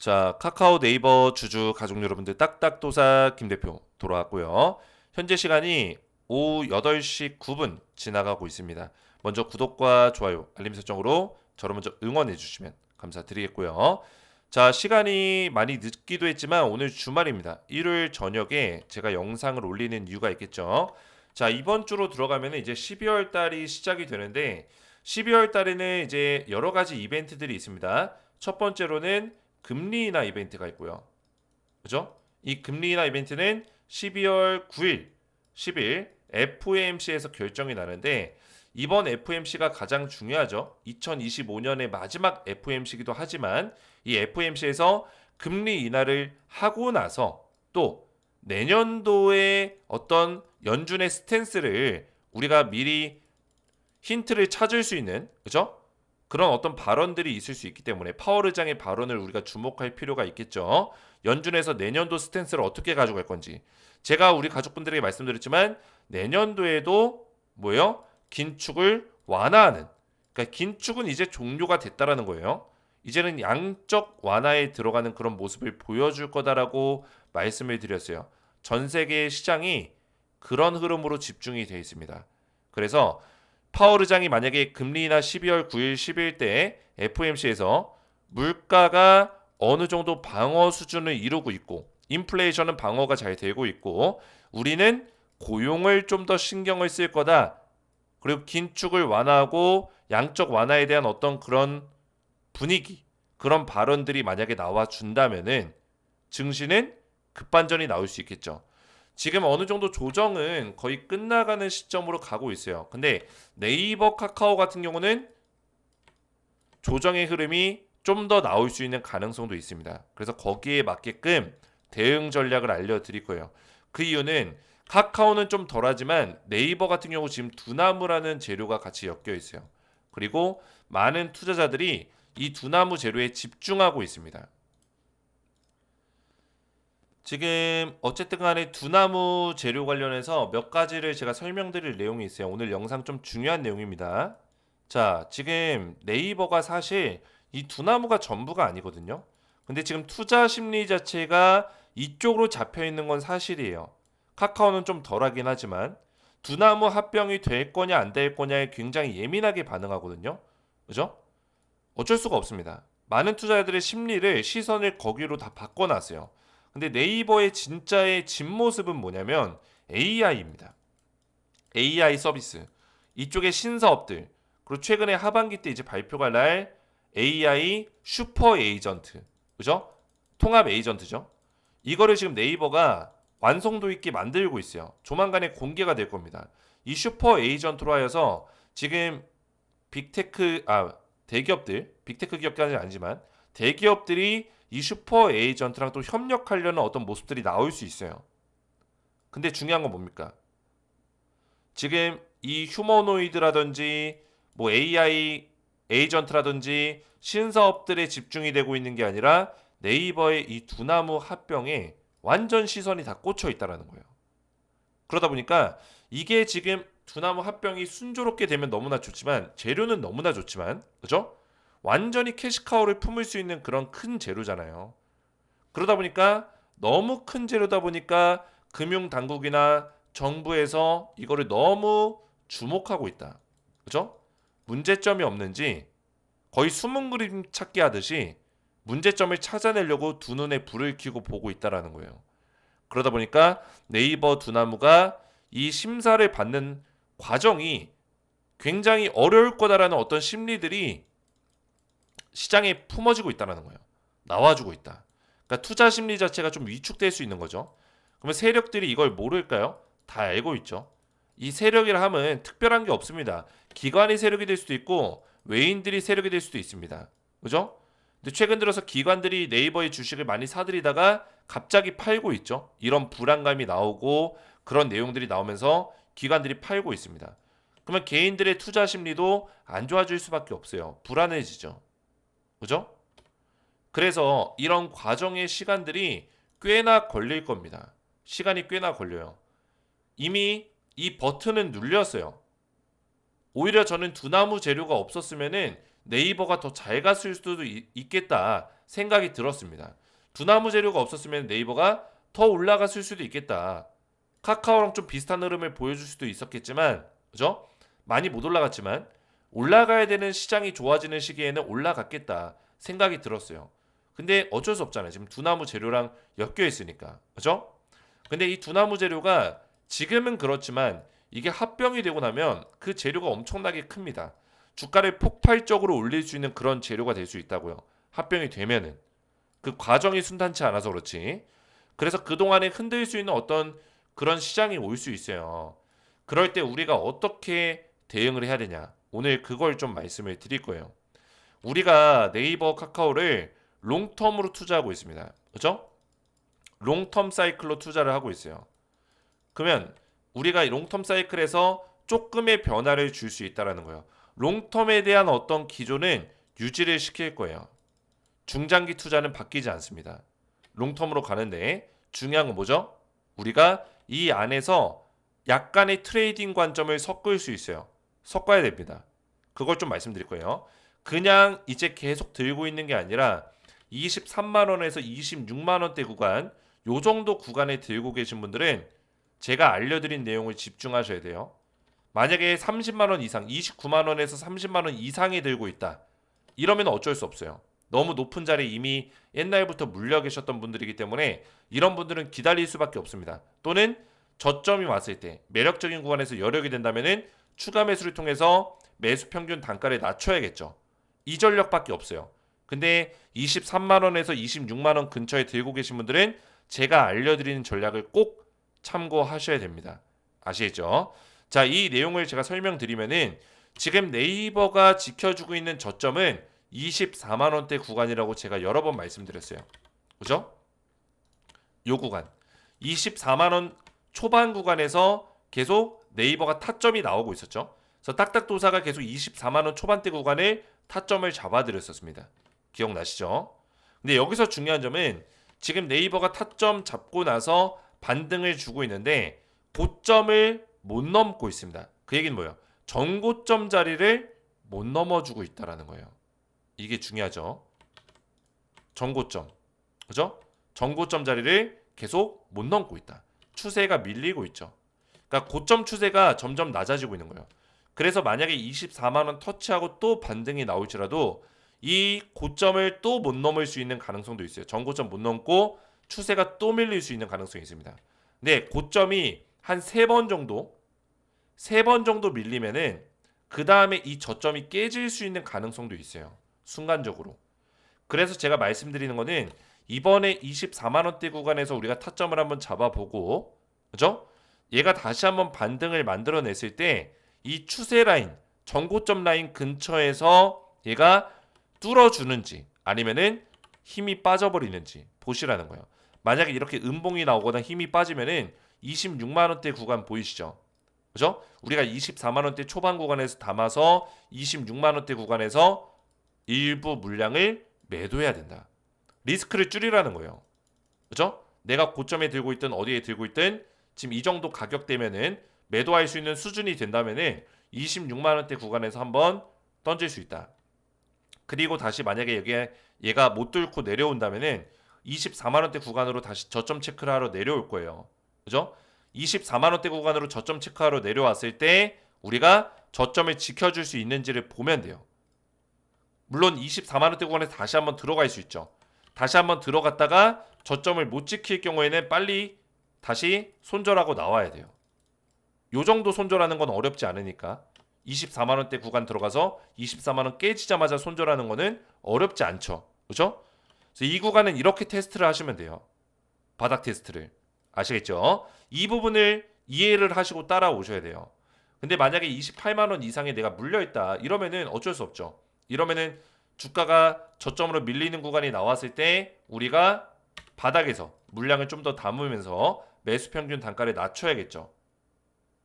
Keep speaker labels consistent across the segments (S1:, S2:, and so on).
S1: 자, 카카오 네이버 주주 가족 여러분들 딱딱도사 김 대표 돌아왔고요. 현재 시간이 오후 8시 9분 지나가고 있습니다. 먼저 구독과 좋아요, 알림 설정으로 저를 먼저 응원해 주시면 감사드리겠고요. 자, 시간이 많이 늦기도 했지만 오늘 주말입니다. 일요일 저녁에 제가 영상을 올리는 이유가 있겠죠. 자, 이번 주로 들어가면 이제 12월 달이 시작이 되는데 12월 달에는 이제 여러 가지 이벤트들이 있습니다. 첫 번째로는 금리 인하 이벤트가 있고요. 그죠? 이 금리 인하 이벤트는 12월 9일, 10일 FOMC에서 결정이 나는데 이번 FOMC가 가장 중요하죠. 2025년의 마지막 FOMC이기도 하지만 이 FOMC에서 금리 인하를 하고 나서 또 내년도에 어떤 연준의 스탠스를 우리가 미리 힌트를 찾을 수 있는 그죠? 그런 어떤 발언들이 있을 수 있기 때문에 파월 의장의 발언을 우리가 주목할 필요가 있겠죠. 연준에서 내년도 스탠스를 어떻게 가져갈 건지 제가 우리 가족분들에게 말씀드렸지만 내년도에도 뭐예요? 긴축을 완화하는 그러니까 긴축은 이제 종료가 됐다라는 거예요. 이제는 양적 완화에 들어가는 그런 모습을 보여줄 거다라고 말씀을 드렸어요. 전 세계 시장이 그런 흐름으로 집중이 되어 있습니다. 그래서 파월 의장이 만약에 금리 인하 12월 9일 10일 때 FOMC에서 물가가 어느 정도 방어 수준을 이루고 있고 인플레이션은 방어가 잘 되고 있고 우리는 고용을 좀 더 신경을 쓸 거다. 그리고 긴축을 완화하고 양적 완화에 대한 어떤 그런 분위기, 그런 발언들이 만약에 나와 준다면은 증시는 급반전이 나올 수 있겠죠. 지금 어느 정도 조정은 거의 끝나가는 시점으로 가고 있어요. 근데 네이버 카카오 같은 경우는 조정의 흐름이 좀 더 나올 수 있는 가능성도 있습니다. 그래서 거기에 맞게끔 대응 전략을 알려드릴 거예요. 그 이유는 카카오는 좀 덜하지만 네이버 같은 경우 지금 두나무라는 재료가 같이 엮여 있어요. 그리고 많은 투자자들이 이 두나무 재료에 집중하고 있습니다. 지금 어쨌든 간에 두나무 재료 관련해서 몇 가지를 제가 설명드릴 내용이 있어요. 오늘 영상 좀 중요한 내용입니다. 자, 지금 네이버가 사실 이 두나무가 전부가 아니거든요. 근데 지금 투자 심리 자체가 이쪽으로 잡혀 있는 건 사실이에요. 카카오는 좀 덜하긴 하지만 두나무 합병이 될 거냐 안 될 거냐에 굉장히 예민하게 반응하거든요. 그죠? 어쩔 수가 없습니다. 많은 투자자들의 심리를 시선을 거기로 다 바꿔놨어요. 근데 네이버의 진짜의 진모습은 뭐냐면 AI입니다. AI 서비스. 이쪽의 신사업들. 그리고 최근에 하반기 때 이제 발표가 날 AI 슈퍼 에이전트. 그죠? 통합 에이전트죠. 이거를 지금 네이버가 완성도 있게 만들고 있어요. 조만간에 공개가 될 겁니다. 이 슈퍼 에이전트로 하여서 지금 빅테크 아 대기업들 빅테크 기업까지는 아니지만 대기업들이 이 슈퍼 에이전트랑 또 협력하려는 어떤 모습들이 나올 수 있어요. 근데 중요한 건 뭡니까? 지금 이 휴머노이드라든지 뭐 AI 에이전트라든지 신사업들에 집중이 되고 있는 게 아니라 네이버의 이 두나무 합병에 완전 시선이 다 꽂혀 있다라는 거예요. 그러다 보니까 이게 지금 두나무 합병이 순조롭게 되면 너무나 좋지만 재료는 너무나 좋지만 그죠? 완전히 캐시카우를 품을 수 있는 그런 큰 재료잖아요. 그러다 보니까 너무 큰 재료다 보니까 금융 당국이나 정부에서 이거를 너무 주목하고 있다. 그죠? 문제점이 없는지 거의 숨은 그림 찾기 하듯이 문제점을 찾아내려고 두 눈에 불을 켜고 보고 있다라는 거예요. 그러다 보니까 네이버 두나무가 이 심사를 받는 과정이 굉장히 어려울 거다라는 어떤 심리들이 시장에 품어지고 있다는 거예요. 나와주고 있다. 그러니까 투자 심리 자체가 좀 위축될 수 있는 거죠. 그러면 세력들이 이걸 모를까요? 다 알고 있죠. 이 세력이라 하면 특별한 게 없습니다. 기관이 세력이 될 수도 있고 외인들이 세력이 될 수도 있습니다. 그죠? 근데 최근 들어서 기관들이 네이버의 주식을 많이 사들이다가 갑자기 팔고 있죠. 이런 불안감이 나오고 그런 내용들이 나오면서 기관들이 팔고 있습니다. 그러면 개인들의 투자 심리도 안 좋아질 수밖에 없어요. 불안해지죠. 그죠? 그래서 이런 과정의 시간들이 꽤나 걸릴 겁니다. 시간이 꽤나 걸려요. 이미 이 버튼은 눌렸어요. 오히려 저는 두나무 재료가 없었으면은 네이버가 더 잘 갔을 수도 있- 있겠다 생각이 들었습니다. 두나무 재료가 없었으면 네이버가 더 올라갔을 수도 있겠다. 카카오랑 좀 비슷한 흐름을 보여줄 수도 있었겠지만, 그죠? 많이 못 올라갔지만 올라가야 되는 시장이 좋아지는 시기에는 올라갔겠다 생각이 들었어요. 근데 어쩔 수 없잖아요. 지금 두나무 재료랑 엮여 있으니까, 그죠? 근데 이 두나무 재료가 지금은 그렇지만 이게 합병이 되고 나면 그 재료가 엄청나게 큽니다. 주가를 폭발적으로 올릴 수 있는 그런 재료가 될 수 있다고요. 합병이 되면은 그 과정이 순탄치 않아서 그렇지. 그래서 그동안에 흔들 수 있는 어떤 그런 시장이 올 수 있어요. 그럴 때 우리가 어떻게 대응을 해야 되냐. 오늘 그걸 좀 말씀을 드릴 거예요. 우리가 네이버 카카오를 롱텀으로 투자하고 있습니다. 그죠? 롱텀 사이클로 투자를 하고 있어요. 그러면 우리가 이 롱텀 사이클에서 조금의 변화를 줄 수 있다라는 거예요. 롱텀에 대한 어떤 기조는 유지를 시킬 거예요. 중장기 투자는 바뀌지 않습니다. 롱텀으로 가는데 중요한 건 뭐죠? 우리가 이 안에서 약간의 트레이딩 관점을 섞을 수 있어요. 섞어야 됩니다. 그걸 좀 말씀드릴 거예요. 그냥 이제 계속 들고 있는 게 아니라 23만 원에서 26만 원대 구간 요 정도 구간에 들고 계신 분들은 제가 알려드린 내용을 집중하셔야 돼요. 만약에 30만 원 이상, 29만 원에서 30만 원 이상이 들고 있다. 이러면 어쩔 수 없어요. 너무 높은 자리에 이미 옛날부터 물려 계셨던 분들이기 때문에 이런 분들은 기다릴 수밖에 없습니다. 또는 저점이 왔을 때 매력적인 구간에서 여력이 된다면은 추가 매수를 통해서 매수 평균 단가를 낮춰야겠죠. 이 전략밖에 없어요. 근데 23만 원에서 26만 원 근처에 들고 계신 분들은 제가 알려드리는 전략을 꼭 참고하셔야 됩니다. 아시겠죠? 자, 이 내용을 제가 설명드리면은 지금 네이버가 지켜주고 있는 저점은 24만 원대 구간이라고 제가 여러 번 말씀드렸어요. 그죠? 요 구간. 24만 원 초반 구간에서 계속 네이버가 타점이 나오고 있었죠. 그래서 딱딱도사가 계속 24만 원 초반대 구간을 타점을 잡아드렸었습니다. 기억나시죠? 근데 여기서 중요한 점은 지금 네이버가 타점 잡고 나서 반등을 주고 있는데 고점을 못 넘고 있습니다. 그 얘기는 뭐예요? 전고점 자리를 못 넘어주고 있다라는 거예요. 이게 중요하죠. 전고점. 그죠? 전고점 자리를 계속 못 넘고 있다. 추세가 밀리고 있죠. 그러니까 고점 추세가 점점 낮아지고 있는 거예요. 그래서 만약에 24만 원 터치하고 또 반등이 나올지라도 이 고점을 또 못 넘을 수 있는 가능성도 있어요. 전고점 못 넘고 추세가 또 밀릴 수 있는 가능성이 있습니다. 근데 고점이 한 세 번 정도 세 번 정도 밀리면은 그 다음에 이 저점이 깨질 수 있는 가능성도 있어요. 순간적으로. 그래서 제가 말씀드리는 거는 이번에 24만 원대 구간에서 우리가 타점을 한번 잡아보고 그죠? 얘가 다시 한번 반등을 만들어냈을 때 이 추세 라인, 전고점 라인 근처에서 얘가 뚫어주는지 아니면은 힘이 빠져버리는지 보시라는 거예요. 만약에 이렇게 음봉이 나오거나 힘이 빠지면은 26만 원대 구간 보이시죠? 그죠? 우리가 24만 원대 초반 구간에서 담아서 26만 원대 구간에서 일부 물량을 매도해야 된다. 리스크를 줄이라는 거예요. 그죠? 내가 고점에 들고 있든 어디에 들고 있든 지금 이 정도 가격대면은 매도할 수 있는 수준이 된다면은 26만 원대 구간에서 한번 던질 수 있다. 그리고 다시 만약에 여기에 얘가 못 뚫고 내려온다면은 24만 원대 구간으로 다시 저점 체크를 하러 내려올 거예요. 그죠? 24만 원대 구간으로 저점 체크하러 내려왔을 때 우리가 저점을 지켜줄 수 있는지를 보면 돼요. 물론 24만 원대 구간에 다시 한번 들어갈 수 있죠. 다시 한번 들어갔다가 저점을 못 지킬 경우에는 빨리 다시 손절하고 나와야 돼요. 요 정도 손절하는 건 어렵지 않으니까 24만 원대 구간 들어가서 24만 원 깨지자마자 손절하는 거는 어렵지 않죠. 그죠? 그래서 이 구간은 이렇게 테스트를 하시면 돼요. 바닥 테스트를. 아시겠죠? 이 부분을 이해를 하시고 따라오셔야 돼요. 근데 만약에 28만 원 이상에 내가 물려 있다. 이러면은 어쩔 수 없죠. 이러면은 주가가 저점으로 밀리는 구간이 나왔을 때 우리가 바닥에서 물량을 좀 더 담으면서 매수 평균 단가를 낮춰야겠죠.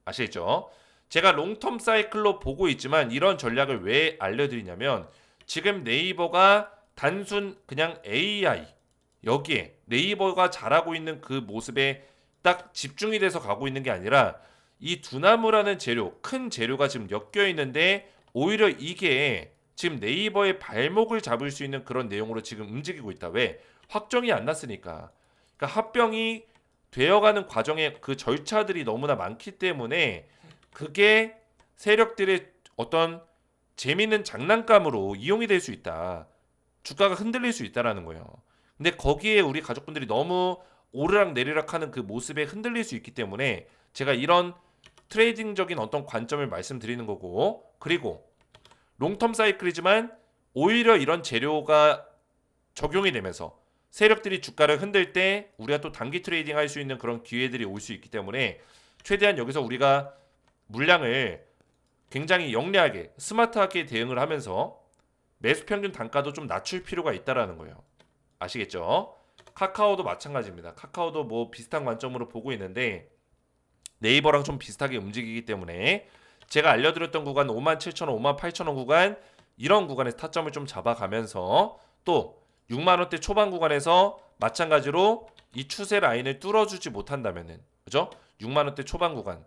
S1: 아시겠죠? 제가 롱텀 사이클로 보고 있지만 이런 전략을 왜 알려드리냐면 지금 네이버가 단순 그냥 AI 여기에 네이버가 잘하고 있는 그 모습에 딱 집중이 돼서 가고 있는 게 아니라 이 두나무라는 재료 큰 재료가 지금 엮여 있는데 오히려 이게 지금 네이버의 발목을 잡을 수 있는 그런 내용으로 지금 움직이고 있다. 왜? 확정이 안 났으니까. 그러니까 합병이 되어가는 과정에 그 절차들이 너무나 많기 때문에 그게 세력들의 어떤 재밌는 장난감으로 이용이 될 수 있다. 주가가 흔들릴 수 있다라는 거예요. 근데 거기에 우리 가족분들이 너무 오르락 내리락 하는 그 모습에 흔들릴 수 있기 때문에 제가 이런 트레이딩적인 어떤 관점을 말씀드리는 거고 그리고 롱텀 사이클이지만 오히려 이런 재료가 적용이 되면서 세력들이 주가를 흔들 때 우리가 또 단기 트레이딩 할 수 있는 그런 기회들이 올 수 있기 때문에 최대한 여기서 우리가 물량을 굉장히 영리하게 스마트하게 대응을 하면서 매수 평균 단가도 좀 낮출 필요가 있다라는 거예요. 아시겠죠? 카카오도 마찬가지입니다. 카카오도 뭐 비슷한 관점으로 보고 있는데 네이버랑 좀 비슷하게 움직이기 때문에 제가 알려드렸던 구간 57,000원, 58,000원 구간 이런 구간에서 타점을 좀 잡아가면서 또 6만 원대 초반 구간에서 마찬가지로 이 추세 라인을 뚫어주지 못한다면은 그죠? 6만 원대 초반 구간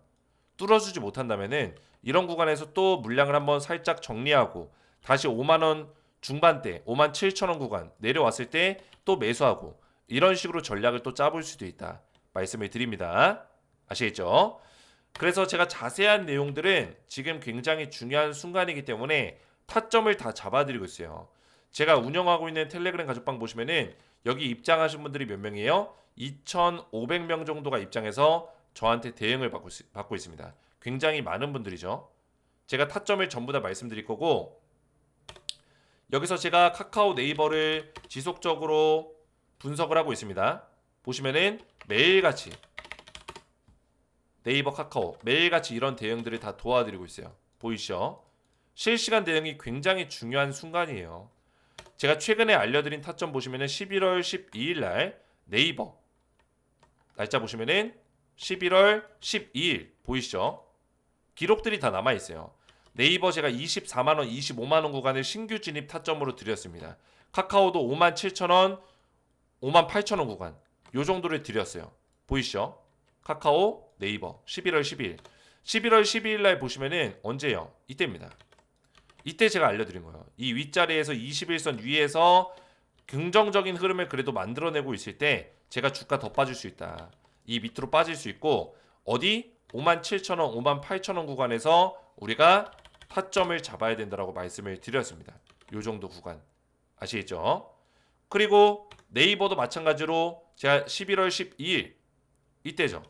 S1: 뚫어주지 못한다면은 이런 구간에서 또 물량을 한번 살짝 정리하고 다시 5만 원 중반대 5만 7천 원 구간 내려왔을 때 또 매수하고 이런 식으로 전략을 또 짜볼 수도 있다 말씀을 드립니다 아시겠죠? 그래서 제가 자세한 내용들은 지금 굉장히 중요한 순간이기 때문에 타점을 다 잡아드리고 있어요 제가 운영하고 있는 텔레그램 가족방 보시면은 여기 입장하신 분들이 몇 명이에요? 2,500명 정도가 입장해서 저한테 대응을 받고, 있- 받고 있습니다. 굉장히 많은 분들이죠. 제가 타점을 전부 다 말씀드릴 거고 여기서 제가 카카오 네이버를 지속적으로 분석을 하고 있습니다. 보시면은 매일같이 네이버 카카오 매일같이 이런 대응들을 다 도와드리고 있어요. 보이시죠? 실시간 대응이 굉장히 중요한 순간이에요. 제가 최근에 알려드린 타점 보시면은 11월 12일 날 네이버 날짜 보시면은 11월 12일 보이시죠? 기록들이 다 남아 있어요. 네이버 제가 24만 원, 25만 원 구간을 신규 진입 타점으로 드렸습니다. 카카오도 5만 7천 원, 5만 8천 원 구간 요 정도를 드렸어요. 보이시죠? 카카오, 네이버 11월 12일. 11월 12일 날 보시면은 언제요? 이때입니다. 이때 제가 알려드린 거예요. 이 윗자리에서 21선 위에서 긍정적인 흐름을 그래도 만들어내고 있을 때 제가 주가 더 빠질 수 있다. 이 밑으로 빠질 수 있고 어디 5만 7천 원, 5만 8천 원 구간에서 우리가 타점을 잡아야 된다라고 말씀을 드렸습니다. 요 정도 구간 아시겠죠? 그리고 네이버도 마찬가지로 제가 11월 12일 이때죠.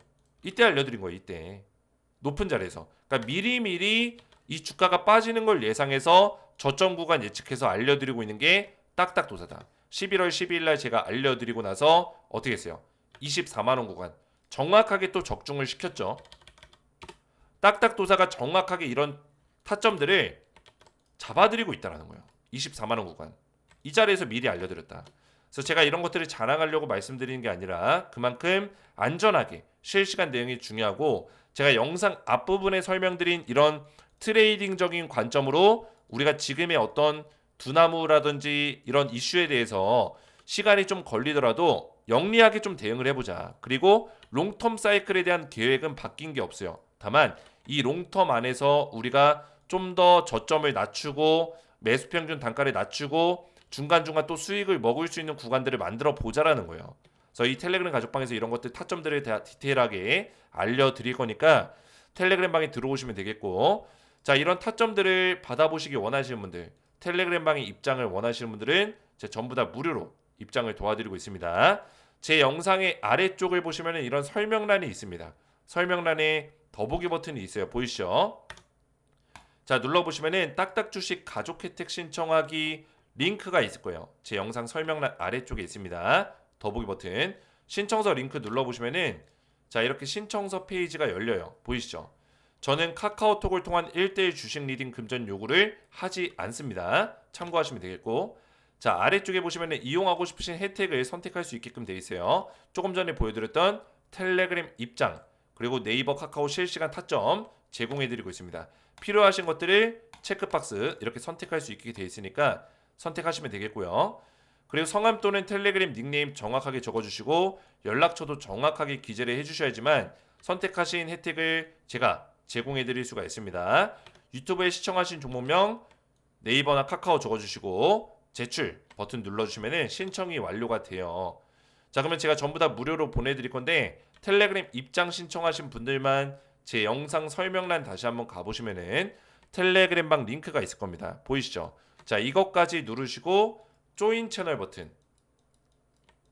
S1: 이때 알려드린 거예요. 이때 높은 자리에서 그러니까 미리 미리 이 주가가 빠지는 걸 예상해서 저점 구간 예측해서 알려드리고 있는 게 딱딱도사다. 11월 12일 날 제가 알려드리고 나서 어떻게 했어요? 24만 원 구간 정확하게 또 적중을 시켰죠. 딱딱도사가 정확하게 이런 타점들을 잡아드리고 있다라는 거예요. 24만 원 구간 이 자리에서 미리 알려드렸다. 그래서 제가 이런 것들을 자랑하려고 말씀드리는 게 아니라 그만큼 안전하게 실시간 대응이 중요하고 제가 영상 앞부분에 설명드린 이런 트레이딩적인 관점으로 우리가 지금의 어떤 두나무라든지 이런 이슈에 대해서 시간이 좀 걸리더라도 영리하게 좀 대응을 해보자. 그리고 롱텀 사이클에 대한 계획은 바뀐 게 없어요. 다만 이 롱텀 안에서 우리가 좀 더 저점을 낮추고 매수 평균 단가를 낮추고 중간중간 또 수익을 먹을 수 있는 구간들을 만들어 보자라는 거예요. 그래서 이 텔레그램 가족방에서 이런 것들 타점들을 다 디테일하게 알려드릴 거니까 텔레그램 방에 들어오시면 되겠고 자 이런 타점들을 받아보시기 원하시는 분들 텔레그램 방에 입장을 원하시는 분들은 제가 전부 다 무료로 입장을 도와드리고 있습니다. 제 영상의 아래쪽을 보시면 이런 설명란이 있습니다. 설명란에 더보기 버튼이 있어요. 보이시죠? 자 눌러보시면은 딱딱 주식 가족 혜택 신청하기 링크가 있을 거예요. 제 영상 설명란 아래쪽에 있습니다. 더보기 버튼 신청서 링크 눌러보시면은 자 이렇게 신청서 페이지가 열려요. 보이시죠? 저는 카카오톡을 통한 1대1 주식 리딩 금전 요구를 하지 않습니다. 참고하시면 되겠고 자 아래쪽에 보시면 이용하고 싶으신 혜택을 선택할 수 있게끔 되어 있어요. 조금 전에 보여드렸던 텔레그램 입장 그리고 네이버 카카오 실시간 타점 제공해드리고 있습니다. 필요하신 것들을 체크박스 이렇게 선택할 수 있게 되어 있으니까 선택하시면 되겠고요. 그리고 성함 또는 텔레그램 닉네임 정확하게 적어주시고 연락처도 정확하게 기재를 해주셔야지만 선택하신 혜택을 제가 제공해 드릴 수가 있습니다. 유튜브에 시청하신 종목명 네이버나 카카오 적어주시고 제출 버튼 눌러주시면은 신청이 완료가 돼요. 자 그러면 제가 전부 다 무료로 보내드릴 건데 텔레그램 입장 신청하신 분들만 제 영상 설명란 다시 한번 가보시면은 텔레그램 방 링크가 있을 겁니다. 보이시죠? 자 이것까지 누르시고 조인 채널 버튼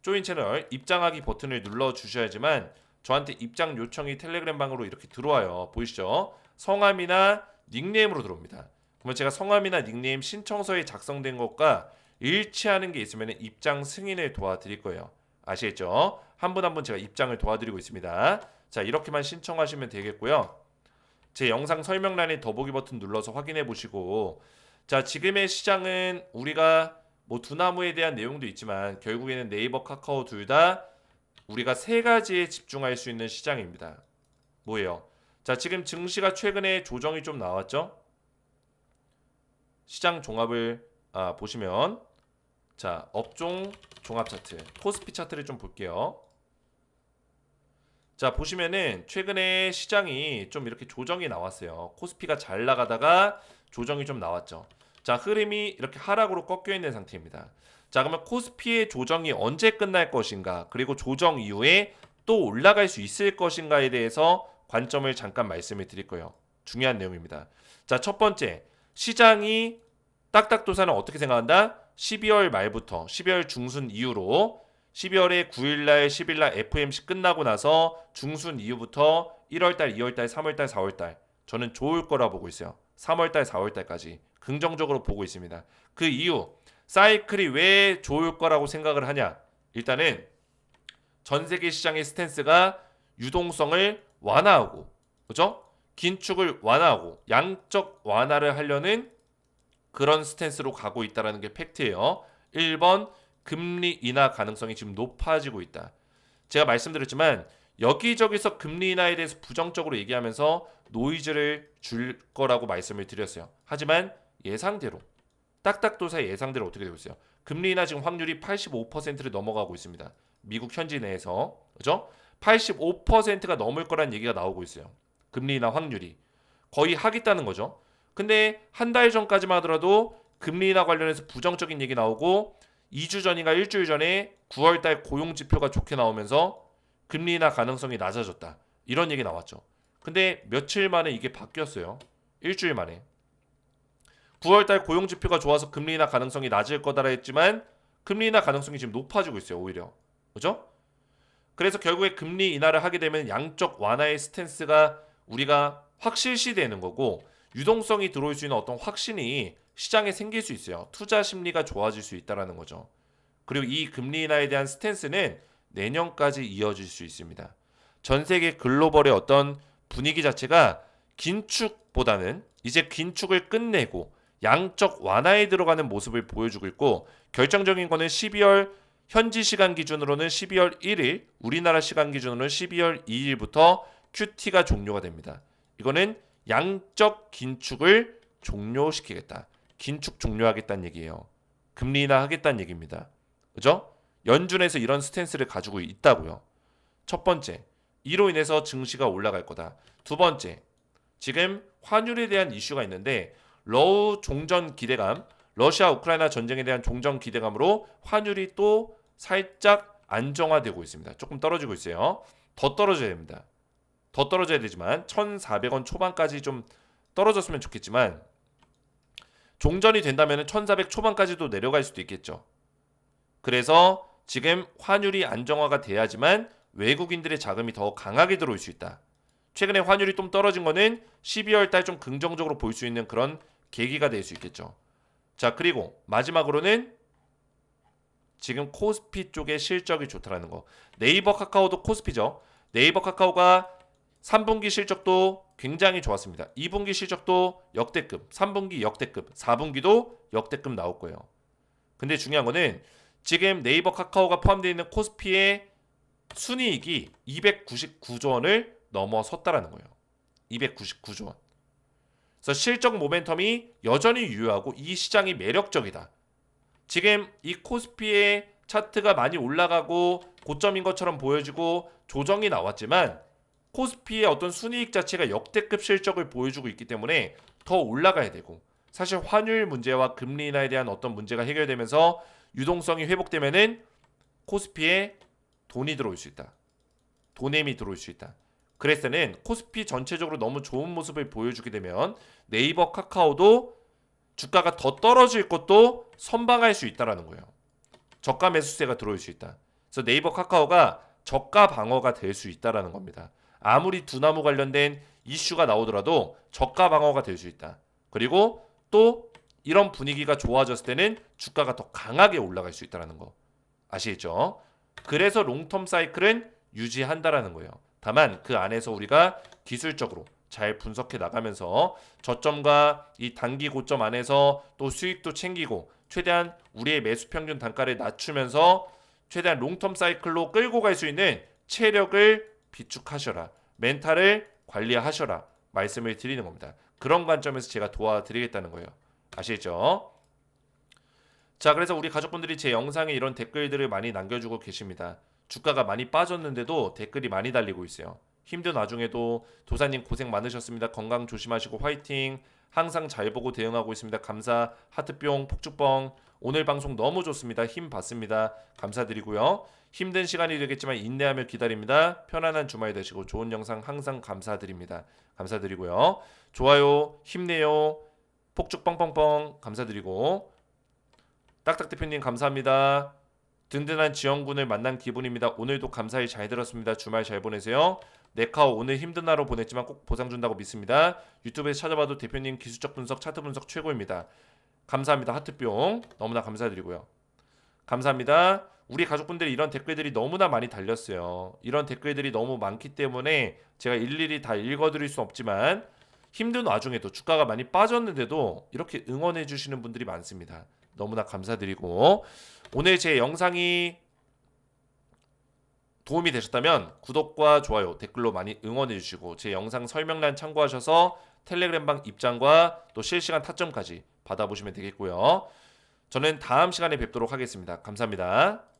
S1: 조인 채널 입장하기 버튼을 눌러 주셔야지만 저한테 입장 요청이 텔레그램 방으로 이렇게 들어와요. 보이시죠? 성함이나 닉네임으로 들어옵니다. 그러면 제가 성함이나 닉네임 신청서에 작성된 것과 일치하는 게 있으면 입장 승인을 도와드릴 거예요. 아시겠죠? 한 분 한분 제가 입장을 도와드리고 있습니다. 자 이렇게만 신청하시면 되겠고요. 제 영상 설명란에 더보기 버튼 눌러서 확인해 보시고 자 지금의 시장은 우리가 뭐 두나무에 대한 내용도 있지만 결국에는 네이버 카카오 둘다 우리가 세 가지에 집중할 수 있는 시장입니다. 뭐예요? 자 지금 증시가 최근에 조정이 좀 나왔죠? 시장 종합을 아, 보시면 자 업종 종합 차트 코스피 차트를 좀 볼게요. 자 보시면은 최근에 시장이 좀 이렇게 조정이 나왔어요. 코스피가 잘 나가다가 조정이 좀 나왔죠. 자 흐름이 이렇게 하락으로 꺾여 있는 상태입니다. 자 그러면 코스피의 조정이 언제 끝날 것인가 그리고 조정 이후에 또 올라갈 수 있을 것인가에 대해서 관점을 잠깐 말씀을 드릴 거예요. 중요한 내용입니다. 자 첫 번째 시장이 딱딱도사는 어떻게 생각한다? 12월 말부터 12월 중순 이후로 12월에 9일날 10일날 FMC 끝나고 나서 중순 이후부터 1월달, 2월달, 3월달, 4월달 저는 좋을 거라 보고 있어요. 3월달, 4월달까지 긍정적으로 보고 있습니다. 그 이유 사이클이 왜 좋을 거라고 생각을 하냐? 일단은 전 세계 시장의 스탠스가 유동성을 완화하고 그죠? 긴축을 완화하고 양적 완화를 하려는 그런 스탠스로 가고 있다라는 게 팩트예요. 1번 금리 인하 가능성이 지금 높아지고 있다. 제가 말씀드렸지만 여기저기서 금리 인하에 대해서 부정적으로 얘기하면서 노이즈를 줄 거라고 말씀을 드렸어요. 하지만 예상대로 딱딱도사의 예상대로 어떻게 되고 있어요? 금리 인하 지금 확률이 85%를 넘어가고 있습니다. 미국 현지 내에서 그죠? 85%가 넘을 거란 얘기가 나오고 있어요. 금리 인하 확률이 거의 하겠다는 거죠. 근데 한 달 전까지만 하더라도 금리 인하 관련해서 부정적인 얘기 나오고 2주 전인가 일주일 전에 9월 달 고용 지표가 좋게 나오면서 금리 인하 가능성이 낮아졌다. 이런 얘기 나왔죠. 근데 며칠 만에 이게 바뀌었어요. 일주일 만에. 9월 달 고용 지표가 좋아서 금리 인하 가능성이 낮을 거다라 했지만 금리 인하 가능성이 지금 높아지고 있어요. 오히려. 그죠? 그래서 결국에 금리 인하를 하게 되면 양적 완화의 스탠스가 우리가 확실시되는 거고 유동성이 들어올 수 있는 어떤 확신이 시장에 생길 수 있어요. 투자 심리가 좋아질 수 있다라는 거죠. 그리고 이 금리 인하에 대한 스탠스는 내년까지 이어질 수 있습니다. 전 세계 글로벌의 어떤 분위기 자체가 긴축보다는 이제 긴축을 끝내고 양적 완화에 들어가는 모습을 보여주고 있고 결정적인 거는 12월 현지 시간 기준으로는 12월 1일, 우리나라 시간 기준으로는 12월 2일부터 QT가 종료가 됩니다. 이거는 양적 긴축을 종료시키겠다. 긴축 종료하겠다는 얘기예요. 금리 인하 하겠다는 얘기입니다. 그죠? 연준에서 이런 스탠스를 가지고 있다고요. 첫 번째, 이로 인해서 증시가 올라갈 거다. 두 번째, 지금 환율에 대한 이슈가 있는데 러우 종전 기대감, 러시아 우크라이나 전쟁에 대한 종전 기대감으로 환율이 또 살짝 안정화되고 있습니다. 조금 떨어지고 있어요. 더 떨어져야 됩니다. 더 떨어져야 되지만 1,400원 초반까지 좀 떨어졌으면 좋겠지만 종전이 된다면 1,400 초반까지도 내려갈 수도 있겠죠. 그래서 지금 환율이 안정화가 돼야지만 외국인들의 자금이 더 강하게 들어올 수 있다. 최근에 환율이 좀 떨어진 거는 12월 달 좀 긍정적으로 볼 수 있는 그런 계기가 될 수 있겠죠. 자, 그리고 마지막으로는 지금 코스피 쪽의 실적이 좋다라는 거. 네이버 카카오도 코스피죠. 네이버 카카오가 3분기 실적도 굉장히 좋았습니다. 2분기 실적도 역대급, 3분기 역대급, 4분기도 역대급 나올 거예요. 근데 중요한 거는 지금 네이버 카카오가 포함되어 있는 코스피의 순이익이 299조 원을 넘어섰다라는 거예요. 299조 원. 그래서 실적 모멘텀이 여전히 유효하고 이 시장이 매력적이다. 지금 이 코스피의 차트가 많이 올라가고 고점인 것처럼 보여지고 조정이 나왔지만 코스피의 어떤 순이익 자체가 역대급 실적을 보여주고 있기 때문에 더 올라가야 되고 사실 환율 문제와 금리 인하에 대한 어떤 문제가 해결되면서 유동성이 회복되면은 코스피에 돈이 들어올 수 있다. 돈엠이 들어올 수 있다. 때는 코스피 전체적으로 너무 좋은 모습을 보여주게 되면 네이버 카카오도 주가가 더 떨어질 것도 선방할 수 있다라는 거예요. 저가 매수세가 들어올 수 있다. 그래서 네이버 카카오가 저가 방어가 될 수 있다라는 겁니다. 아무리 두나무 관련된 이슈가 나오더라도 저가 방어가 될 수 있다. 그리고 또 이런 분위기가 좋아졌을 때는 주가가 더 강하게 올라갈 수 있다라는 거 아시겠죠? 그래서 롱텀 사이클은 유지한다라는 거예요. 다만 그 안에서 우리가 기술적으로 잘 분석해 나가면서 저점과 이 단기 고점 안에서 또 수익도 챙기고 최대한 우리의 매수 평균 단가를 낮추면서 최대한 롱텀 사이클로 끌고 갈 수 있는 체력을 비축하셔라. 멘탈을 관리하셔라. 말씀을 드리는 겁니다. 그런 관점에서 제가 도와드리겠다는 거예요. 아시겠죠? 자, 그래서 우리 가족분들이 제 영상에 이런 댓글들을 많이 남겨주고 계십니다. 주가가 많이 빠졌는데도 댓글이 많이 달리고 있어요. 힘든 와중에도 도사님 고생 많으셨습니다. 건강 조심하시고 화이팅. 항상 잘 보고 대응하고 있습니다. 감사. 하트뿅, 폭죽뻥. 오늘 방송 너무 좋습니다. 힘 받습니다. 감사드리고요. 힘든 시간이 되겠지만 인내하며 기다립니다. 편안한 주말 되시고 좋은 영상 항상 감사드립니다. 감사드리고요. 좋아요, 힘내요. 폭죽 뻥뻥뻥 감사드리고 딱딱 대표님 감사합니다. 든든한 지원군을 만난 기분입니다. 오늘도 감사히 잘 들었습니다. 주말 잘 보내세요. 네카오 오늘 힘든 하루 보냈지만 꼭 보상 준다고 믿습니다. 유튜브에서 찾아봐도 대표님 기술적 분석, 차트 분석 최고입니다. 감사합니다. 하트뿅 너무나 감사드리고요. 감사합니다. 우리 가족분들이 이런 댓글들이 너무나 많이 달렸어요. 이런 댓글들이 너무 많기 때문에 제가 일일이 다 읽어드릴 수 없지만 힘든 와중에도 주가가 많이 빠졌는데도 이렇게 응원해 주시는 분들이 많습니다. 너무나 감사드리고 오늘 제 영상이 도움이 되셨다면 구독과 좋아요, 댓글로 많이 응원해 주시고 제 영상 설명란 참고하셔서 텔레그램방 입장과 또 실시간 타점까지 받아보시면 되겠고요. 저는 다음 시간에 뵙도록 하겠습니다. 감사합니다.